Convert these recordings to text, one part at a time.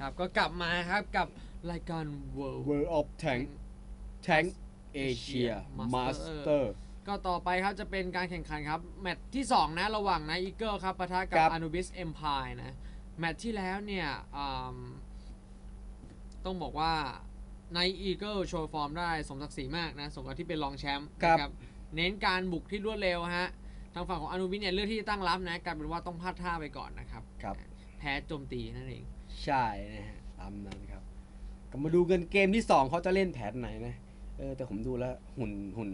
ครับก็กลับมาครับกับรายการ World World of Tank Tank Asia Master ก็ต่อไปครับจะเป็นการแข่งขันครับ แมตช์ที่ 2 นะระหว่างนายอีเกิลครับปะทะกับครับ Anubis Empire นะ แมตช์ที่แล้วเนี่ยอืมต้องบอกว่านายอีเกิลโชว์ฟอร์มได้สมศักดิ์ศรีมากนะ สมกับที่เป็นรองแชมป์ครับนะเน้นการบุกที่รวดเร็วฮะ ทางฝั่งของอนุบิสเนี่ยเลือกที่จะตั้งรับนะกลายเป็นว่าต้องพลาดท่าไปก่อนนะครับครับ แพ้โจมตีนั่นเอง ใช่นะฮะตามนั้นครับก็มาดูกันเกมที่2เขาจะเล่นแผนไหนนะเออแต่ผมดูแล้วหุ่นหุ่น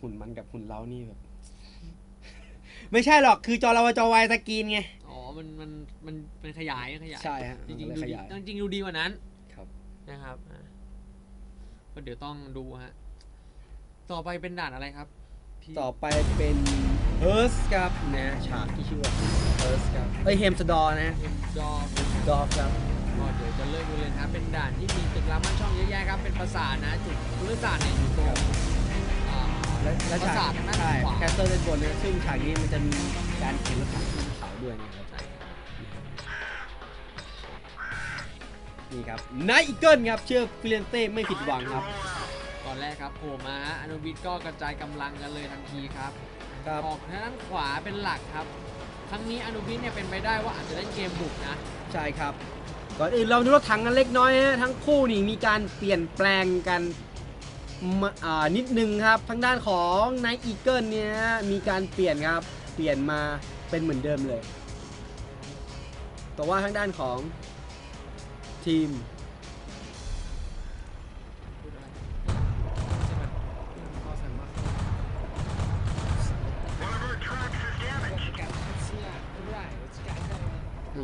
หุ่นมันกับหุ่นเรานี่แบบ ไม่ใช่หรอกคือจอเราจอวายสกรีนไง อ๋อ มัน มัน มันเป็นขยายขยาย ใช่ฮะจริงมันๆก็ดูเลยขดียายจริงๆดูดีกว่านั้น ครับนะครับอะก็เดี๋ยวต้องดูฮะ ต่อไปเป็นด่านอะไรครับพี่ ต่อไปเป็นเฮิร์สครับนะฉากที่ชื่อว่าเฮิร์สครับเอ้ยเฮมสดอนะเอ็มจอดอครับก็เดี๋ยวจะเริ่มดูเลยนะครับเป็นด่านที่มีตึกรามันช่องเยอะแยะครับเป็นปราสาทนะจุดพุทธศาสตร์เนี่ยอยู่ตรงอ่าและและปราฉากสาทด้านใช่ขวาแคสเซิลด้านบนนะซึ่งฉากนี้มันจะมีการเข็นรถถังขึ้นเขาด้วยนะครับใช่นี่ครับนายอีเกิลครับเชื่อฟิเลนเต้ไม่ผิดหวังครับ ตอนแรกครับโผล่มาฮะอนุวิทย์ก็กระจายกำลังกันเลยทันทีครับครับออกทางด้านขวาเป็นหลักครับ ครั้งนี้อนุวิทย์เนี่ยเป็นไปได้ว่าอาจจะเล่นเกมบุกนะ ใช่ครับ ก่อนอื่นเราดูรถถังกันเล็กน้อยฮะทั้งคู่นี่มีการเปลี่ยนแปลงกันมาอ่านิดนึงครับทางด้านของนายอีเกิลเนี่ยมีการเปลี่ยนครับเปลี่ยนมาเป็นเหมือนเดิมเลย แต่ว่าทางด้านของทีม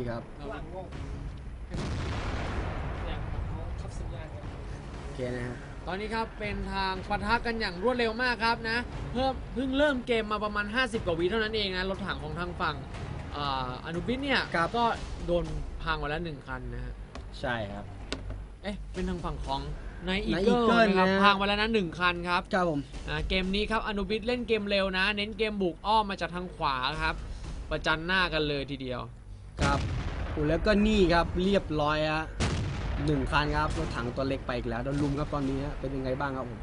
ครับเราโอเคนะฮะ ตอนนี้ครับเป็นทางปะทะกันอย่างรวดเร็วมากครับนะ เพิ่มเพิ่งเริ่มเกมมาประมาณ 50 กว่าวิเท่านั้นเองนะ รถถังของทางฝั่งอ่าอนุบิทเนี่ย ครับ ก็โดนพังไปแล้วหนึ่งคันนะฮะ ใช่ครับ เอ๊ะ เป็นทางฝั่งของนายอี Night เกิล Eagle นะครับ นะ พังไปแล้วนะหนึ่งคันครับ ครับผมอ่าเกมนี้ครับอนุบิทเล่นเกมเร็วนะ เน้นเกมบุกอ้อมมาจากทางขวาครับ ประจันหน้ากันเลยทีเดียว ครับโอ้แล้วก็นี่ครับเรียบร้อยฮะหนึ่งคันครับรถถังตัวเล็กไปอีกแล้วโดนลุมครับตอนนี้ฮะเป็นยังไงบ้างครับผม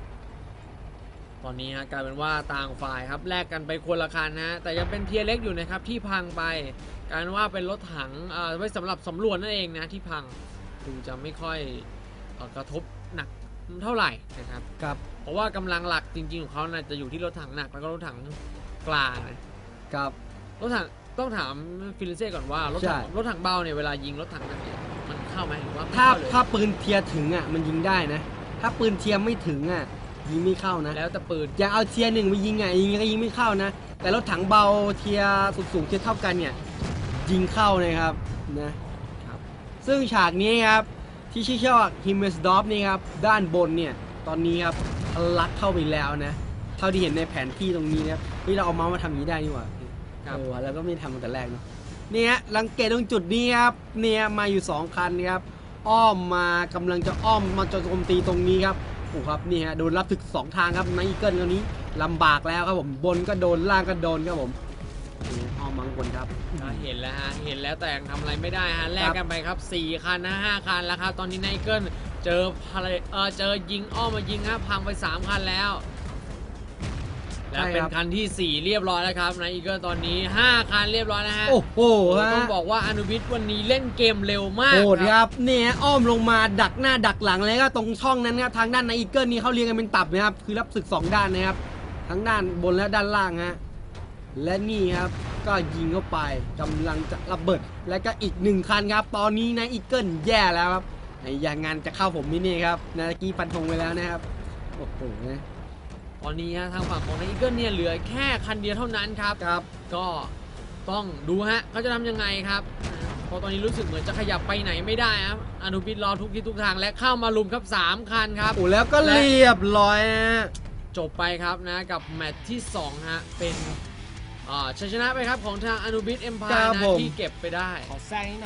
ตอนนี้ฮะกลายเป็นว่าต่างฝ่ายครับแลกกันไปคนละคันนะแต่ยังเป็นเทียร์เล็กอยู่นะครับที่พังไปกลายเป็นว่าเป็นรถถังเอ่อไว้สำหรับสำรวจนั่นเองนะที่พังดูจะไม่ค่อยเอ่อกระทบหนักเท่าไหร่นะครับครับเพราะว่ากำลังหลักจริงๆของเขาน่าจะอยู่ที่รถถังหนักแล้วก็รถถังกลางนะครับรถถัง ต้องถามฟิลิเซ่ก่อนว่ารถถังใช่ รถถังเบาเนี่ยเวลายิงรถถังหนักเนี่ยมันเข้าไหมหรือว่าไม่ถ้าเข้าเลยถ้าปืนเทียร์ถึงอะมันยิงได้นะ ถ้าปืนเทียร์ไม่ถึงอะยิงไม่เข้านะ แล้วแต่ปืน อย่าเอาเทียร์หนึ่งไปยิงอะยิงก็ยิงไม่เข้านะ แต่รถถังเบาเทียร์สูงๆเทียร์เท่ากันเนี่ยยิงเข้านะครับนะครับ ซึ่งฉากนี้ครับที่ชื่อว่าฮิมเมสดอฟนี่ครับด้านบนเนี่ยตอนนี้ครับทะลักเข้าไปแล้วนะ เท่าที่เห็นในแผนที่ตรงนี้นะครับที่เราเอาเมาส์มาทำอย่างนี้ได้นี่หว่า ครับ เออว่ะแล้วก็ไม่ทำตั้งแต่แรกเนาะเนี่ยฮะลังเกตตรงจุดนี้ครับเนี่ยมาอยู่2คันครับอ้อมมากำลังจะอ้อมมาจะโจมตีตรงนี้ครับโอ้ครับนี่ฮะโดนรับถึกสองทางครับนายอีเกิลตรงนี้ลำบากแล้วครับผมบนก็โดนล่างก็โดนครับผมนี่อ้อมมาข้างบนครับ อ่าเห็นแล้วฮะ เห็นแล้วแต่ยังทำอะไรไม่ได้ฮะ แลกกันไปครับ 4 คันนะ5คันแล้วครับ ตอนนี้ไนเกิลเจอพาราเออเจอยิงอ้อมมายิงฮะพังไป 3 คันแล้ว แล้วเป็นคันทีสี่ 4 เรียบร้อยแล้วครับไนเกิลตอนนี้ 5 คันเรียบร้อยนะฮะโอ้โหโอ้ฮะต้องบอกว่าอนุวิทย์วันนี้เล่นเกมเร็วมากโหดครับเนี่ยอ้อมลงมาดักหน้าดักหลังเลยก็ตรงช่องนั้นครับทางด้านนายอีเกิลนี่เขาเรียงกันเป็นตับนะครับคือรับศึกสองด้านนะครับทั้งด้านบนและด้านล่างฮะและนี่ครับก็ยิงเข้าไปกำลังจะระเบิด และก็อีกหนึ่งคันครับ ตอนนี้นะอีเกิลแย่แล้วครับไอ้อย่างงานจะเข้าผมนี่นี่ครับนาตะกี้ฟันธงไปแล้วนะครับโอ้โหนะ ตอนนี้ฮะทางฝั่งของไนเกิลเนี่ยเหลือแค่คันเดียวเท่านั้นครับครับ ก็ต้องดูฮะเขาจะทำยังไงครับเพราะตอนนี้รู้สึกเหมือนจะขยับไปไหนไม่ได้ครับอนุบิดรอทุกที่ทุกทางและเข้ามาลุมครับ3คันครับโอ้แล้วก็เรียบร้อยฮะจบไปครับนะกับแมตช์ที่2ฮะเป็นอ่าชัยชนะไปครับของทางอนุบิดเอ็มพาครับนะผมที่เก็บไปได้